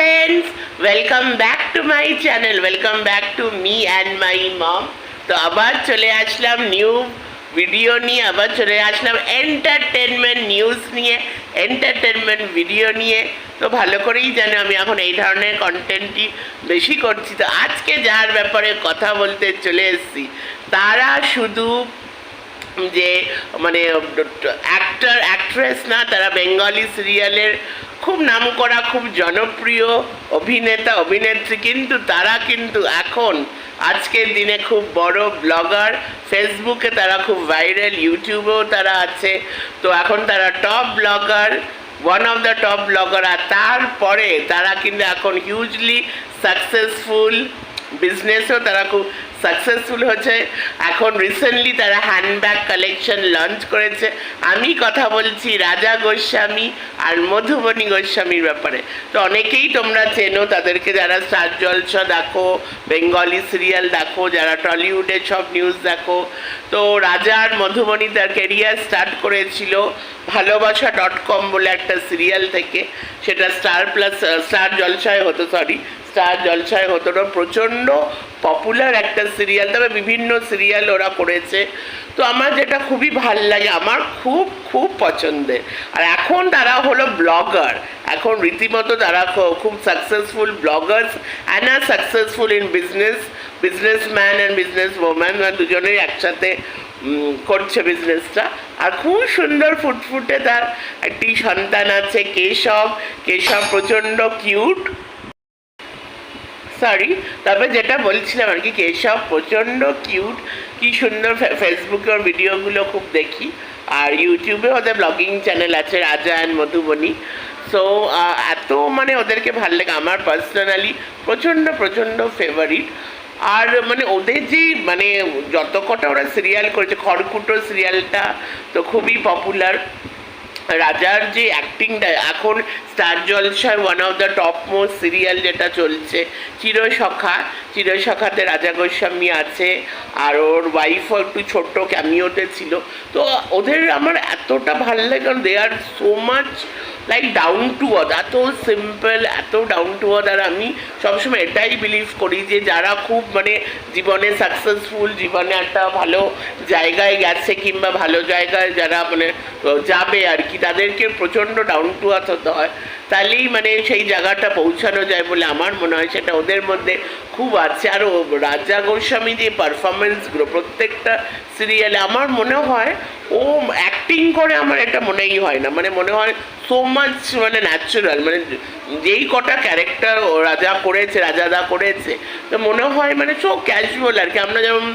friends, welcome back to my channel, welcome back to me and my mom. তো আবার চলে আসলাম new video নিয়ে, আবার চলে আসলাম এন্টারটেনমেন্ট নিউজ নিয়ে এন্টারটেনমেন্ট ভিডিও নিয়ে। তো ভালো করেই জানো আমি এখন এই ধরনের কন্টেন্টই বেশি করছি। তো আজকে যার ব্যাপারে কথা বলতে চলে এসেছি, তারা শুধু যে মানে অ্যাক্টর অ্যাক্ট্রেস না, তারা বেঙ্গলি সিরিয়ালের খুব নামকরা, খুব জনপ্রিয় অভিনেতা, অভিনেত্রী, কিন্তু তারা কিন্তু এখন, আজকের দিনে খুব বড় ব্লগার ফেসবুকে তারা খুব ভাইরাল ইউটিউবেও তারা আছে, তো এখন তারা top blogger one of the top blogger আর তারপরে তারা কিন্তু এখন হিউজলি সাকসেসফুল বিজনেসও তারা খুব সাকসেসফুল হচ্ছে। এখন রিসেন্টলি তারা হ্যান্ডব্যাগ কালেকশন লঞ্চ করেছে। আমি কথা বলছি রাজা গোস্বামী আর মধুবনী গোস্বামীর ব্যাপারে। তো অনেকেই তোমরা চেনো, তাদেরকে যারা স্টার জলসা দেখো বেঙ্গলি সিরিয়াল দেখো, যারা টলিউডে সব নিউজ দেখো, তো রাজা আর মধুবনী তার কেরিয়ার স্টার্ট করেছিল ভালোবাসা ডট কম বলে একটা সিরিয়াল থেকে। সেটা স্টার প্লাস স্টার জলসায় হতো সরি স্টার জলসায় হতো না, প্রচণ্ড পপুলার একটা সিরিয়াল তবে বিভিন্ন সিরিয়াল ওরা করেছে। তো আমার যেটা খুবই ভালো লাগে, আমার খুব খুব পছন্দের আর এখন তারা হলো ব্লগার এখন রীতিমতো তারা খুব successful bloggers and R successful in business business man and business woman দুজনেই একসাথে করছে বিজনেসটা আর খুব সুন্দর ফুটফুটে তার একটি সন্তান আছে, কেশব। কেশব প্রচণ্ড কিউট সরি তবে যেটা বলছিলাম আর কি, কেশব প্রচণ্ড কিউট কি সুন্দর ফেসবুকে ওর ভিডিওগুলো খুব দেখি, আর ইউটিউবে ওদের ব্লগিং চ্যানেল আছে, রাজা অ্যান্ড মধুবনী। সো এত মানে ওদেরকে ভালো লাগে, আমার পার্সোনালি প্রচণ্ড প্রচণ্ড ফেভারিট আর মানে ওদের যে মানে যত কটা ওরা সিরিয়াল করেছে, খড়কুটো সিরিয়ালটা তো খুবই পপুলার রাজার যে অ্যাক্টিংটা এখন স্টার জলসার one of the top most serial যেটা চলছে। চিরসখা চিরসখাতে রাজা গোস্বামী আছে, আর ওর ওয়াইফও একটু ছোট্ট ক্যামিওতে ছিল। তো ওদের আমার এতটা ভালো লাগে, কারণ they are so much like down to earth এত সিম্পল এত ডাউন টু আর্থ আর আমি সবসময় এটাই বিলিভ করি যে যারা খুব মানে জীবনে সাকসেসফুল জীবনে একটা ভালো জায়গায় গেছে কিংবা ভালো জায়গায় যারা মানে যাবে আর কি তাদেরকে প্রচণ্ড ডাউন টু আর্থ হতে হয়। তাহলেই মানে সেই জায়গাটা পৌঁছানো যায় বলে আমার মনে হয় সেটা ওদের মধ্যে খুব আছে। আর রাজা গোস্বামী যে পারফরমেন্সগুলো প্রত্যেকটা সিরিয়ালে আমার মনে হয়, ও অ্যাক্টিং করে আমার এটা মনেই হয় না। মানে মনে হয় সো মাচ মানে ন্যাচারাল মানে যেই কটা ক্যারেক্টার রাজা করেছে রাজাদা করেছে, তো মনে হয় মানে সো ক্যাজুয়াল আর কি। আমরা যেমন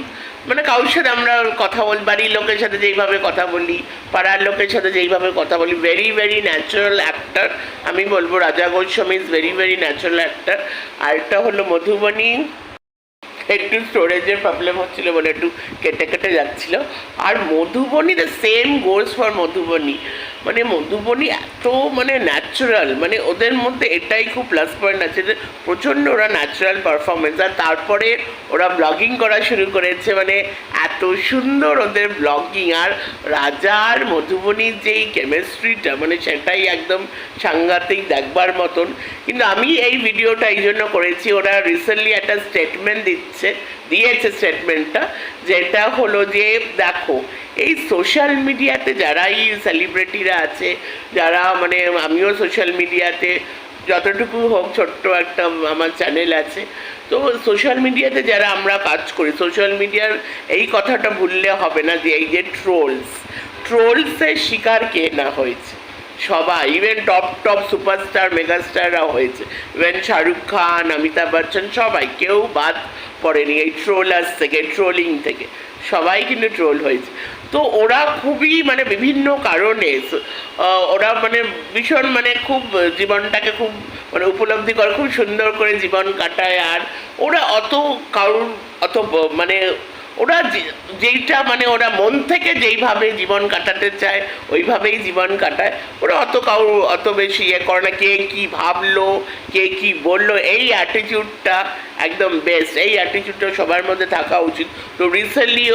মানে কারোর সাথে আমরা কথা বলি, বাড়ির লোকের সাথে যেইভাবে কথা বলি, পাড়ার লোকের সাথে যেইভাবে কথা বলি ভেরি ভেরি ন্যাচারাল অ্যাক্টার আমি বলব Raja Goswami is very very natural actor আরেকটা হলো মধুবনী একটু স্টোরেজের প্রবলেম হচ্ছিল বলে একটু কেটে কেটে যাচ্ছিল। আর Madhubani the same goals for Madhubani. মানে মধুবনী এত মানে ন্যাচারাল মানে ওদের মধ্যে এটাই খুব প্লাস পয়েন্ট আছে যে প্রচণ্ড ওরা ন্যাচারাল পারফরমেন্স আর তারপরে ওরা ব্লগিং করা শুরু করেছে মানে এত সুন্দর ওদের ব্লগিং আর রাজার মধুবনীর যেই কেমিস্ট্রিটা মানে সেটাই একদম সাংঘাতিক দেখবার মতন। কিন্তু আমি এই ভিডিওটা এই জন্য করেছি, ওরা রিসেন্টলি একটা স্টেটমেন্ট দিচ্ছে দিয়েছে স্টেটমেন্টটা যেটা হলো যে দেখো, এই সোশ্যাল মিডিয়াতে যারাই সেলিব্রিটিরা আছে, যারা মানে আমিও সোশ্যাল মিডিয়াতে যতটুকু হোক ছোট্ট একটা আমার চ্যানেল আছে, তো সোশ্যাল মিডিয়াতে যারা আমরা কাজ করি সোশ্যাল মিডিয়ার এই কথাটা ভুললে হবে না যে এই যে ট্রোলস ট্রোলসের শিকার কে না হয়েছে? সবাই ইভেন টপ টপ সুপারস্টার মেগাস্টাররা হয়েছে ইভেন শাহরুখ খান, অমিতাভ বচ্চন, সবাই, কেউ বাদ পড়েনি এই ট্রোলার্স থেকে ট্রোলিং থেকে। সবাই কিন্তু ট্রোল হয়েছে। তো ওরা খুবই মানে বিভিন্ন কারণে ওরা মানে ভীষণ মানে খুব জীবনটাকে খুব মানে উপলব্ধি করে, খুব সুন্দর করে জীবন কাটায়। আর ওরা অত কারুর, অত মানে ওরা যেইটা মানে ওরা মন থেকে যেইভাবে জীবন কাটাতে চায়, ওইভাবেই জীবন কাটায়। ওরা অত কাউ, অত বেশি ইয়ে করে না, কে কী ভাবলো, কে কী বলল, এই অ্যাটিটিউডটা একদম বেস্ট এই অ্যাটিচিউডটা সবার মধ্যে থাকা উচিত। তো রিসেন্টলি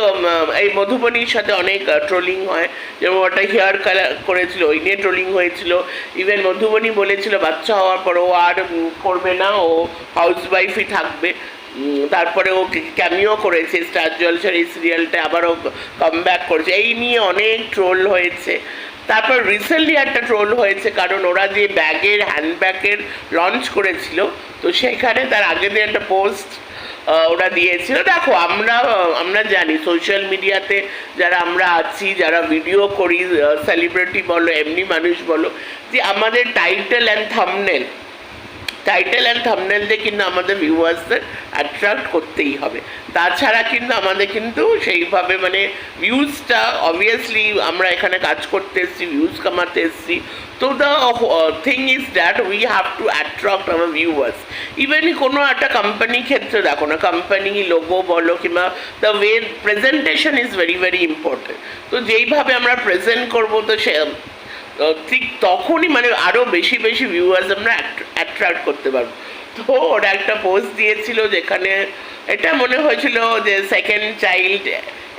এই মধুবনীর সাথে অনেক ট্রোলিং হয়। যেমন ওটা হেয়ার কালার করেছিল, ওই নিয়ে ট্রোলিং হয়েছিল। ইভেন মধুবনী বলেছিল, বাচ্চা হওয়ার পর ও আর করবে না, ও হাউস ওয়াইফই থাকবে। তারপরে ও ক্যামিও করেছে স্টার জলসার এই সিরিয়ালটা আবারও কাম ব্যাক করেছে। এই নিয়ে অনেক ট্রোল হয়েছে। তারপর রিসেন্টলি একটা ট্রোল হয়েছে, কারণ ওরা যে ব্যাগের হ্যান্ডব্যাগের লঞ্চ করেছিল, তো সেখানে তার আগে দিয়ে একটা পোস্ট ওরা দিয়েছিল। দেখো, আমরা আমরা জানি সোশ্যাল মিডিয়াতে যারা আমরা আছি, যারা ভিডিও করি সেলিব্রিটি বলো, এমনি মানুষ বলো, যে আমাদের title and thumbnail title and thumbnail দিয়ে কিন্তু আমাদের ভিউয়ার্সদের অ্যাট্রাক্ট করতেই হবে। তাছাড়া কিন্তু আমাদের কিন্তু সেইভাবে মানে ভিউজটা অবভিয়াসলি আমরা এখানে কাজ করতে এসেছি ভিউজ কামাতে এসেছি। তো the thing is that we have to attract our viewers even কোনো একটা কোম্পানির ক্ষেত্রে দেখো না কোম্পানি লোগো বলো কিংবা the way presentation is very very important তো যেইভাবে আমরা প্রেজেন্ট করব তো সে ঠিক তখনই মানে আরও বেশি বেশি ভিউয়ার্স আমরা অ্যাট্রাক্ট করতে পারব। তো ওরা একটা পোস্ট দিয়েছিল যেখানে এটা মনে হয়েছিল যে সেকেন্ড চাইল্ড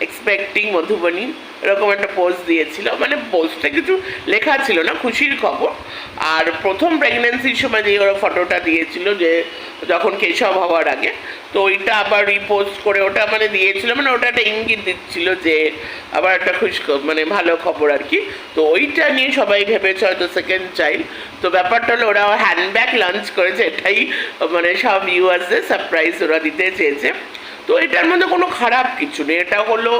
এক্সপেক্টিং মধুবনী, এরকম একটা পোস্ট দিয়েছিল। মানে পোস্টে কিছু লেখা ছিল না, খুশির খবর। আর প্রথম প্রেগনেন্সির সময় যে ওরা ফটোটা দিয়েছিল যে যখন কেশব হওয়ার আগে, তো ওইটা আবার রিপোস্ট করে ওটা মানে দিয়েছিল মানে ওটা একটা ইঙ্গিত দিচ্ছিল যে আবার একটা খুশ মানে ভালো খবর আর কি। তো ওইটা নিয়ে সবাই ভেবেছে হয়তো সেকেন্ড চাইল্ড তো ব্যাপারটা হলো ওরা হ্যান্ডব্যাগ লঞ্চ করেছে, এটাই মানে সব ইউয়ার্সদের সারপ্রাইজ ওরা দিতে চেয়েছে। তো এটার মধ্যে কোনো খারাপ কিছু নেই। এটা হলো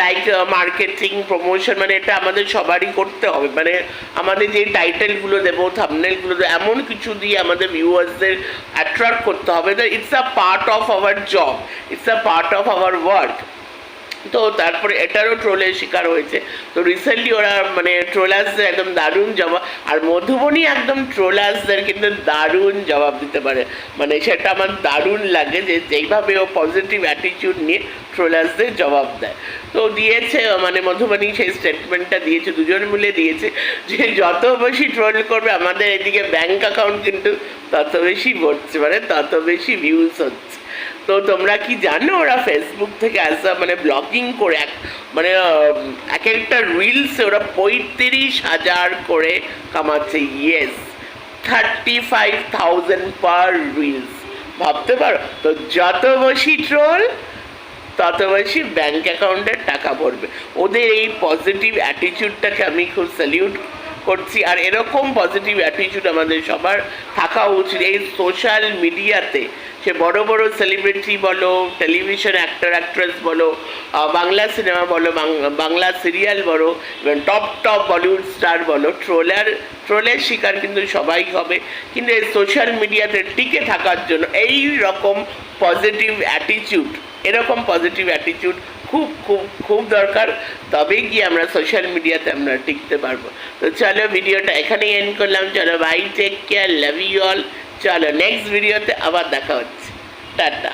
লাইক মার্কেটিং প্রমোশন মানে এটা আমাদের সবারই করতে হবে। মানে আমাদের যে টাইটেলগুলো দেবো থামনেলগুলো দেবো, এমন কিছু দিয়ে আমাদের ভিউয়ার্সদের অ্যাট্রাক্ট করতে হবে। It's a part of our job it's a part of our work তো তারপরে এটারও ট্রোলের শিকার হয়েছে। তো রিসেন্টলি ওরা মানে ট্রোলার্সদের একদম দারুণ জবাব, আর মধুবনী একদম ট্রোলার্সদের কিন্তু দারুণ জবাব দিতে পারে। মানে সেটা আমার দারুণ লাগে যে যেইভাবে ও পজিটিভ অ্যাটিটিউড নিয়ে ট্রোলার্সদের জবাব দেয়। তো দিয়েছে মানে মধুবনী সেই স্টেটমেন্টটা দিয়েছে, দুজন মিলে দিয়েছে যে যত বেশি ট্রোল করবে, আমাদের এদিকে ব্যাংক অ্যাকাউন্ট কিন্তু তত বেশি ভরছে মানে তত বেশি ভিউজ হচ্ছে। তো তোমরা কি জানো ওরা ফেসবুক থেকে অ্যাজ মানে ব্লগিং করে এক মানে এক একটা রিলসে ওরা পঁয়ত্রিশ হাজার করে কামাচ্ছে yes thirty five thousand per reels ভাবতে পারো? তো যত বেশি ট্রোল তত বেশি ব্যাঙ্ক অ্যাকাউন্টের টাকা ভরবে ওদের এই পজিটিভ অ্যাটিটিউডটাকে আমি খুব স্যালিউট করছি। আর এরকম পজিটিভ অ্যাটিটিউড আমাদের সবার থাকা উচিত। এই সোশ্যাল মিডিয়াতে সে বড় বড় সেলিব্রিটি বলো টেলিভিশন অ্যাক্টর অ্যাক্ট্রেস বলো বাংলা সিনেমা বলো বাংলা সিরিয়াল বলো টপ টপ বলিউড স্টার বলো ট্রোলার ট্রোলের শিকার কিন্তু সবাই হবে। কিন্তু এই সোশ্যাল মিডিয়াতে টিকে থাকার জন্য এই রকম পজিটিভ অ্যাটিটিউড এরকম পজিটিভ অ্যাটিটিউড খুব খুব খুব দরকার, তবেই গিয়ে আমরা সোশ্যাল মিডিয়াতে আমরা টিকতে পারব। তো চলো ভিডিওটা এখানেই এন্ড করলাম। চলো bye take care love you all চলো নেক্সট ভিডিওতে আবার দেখা হচ্ছে। টাটা।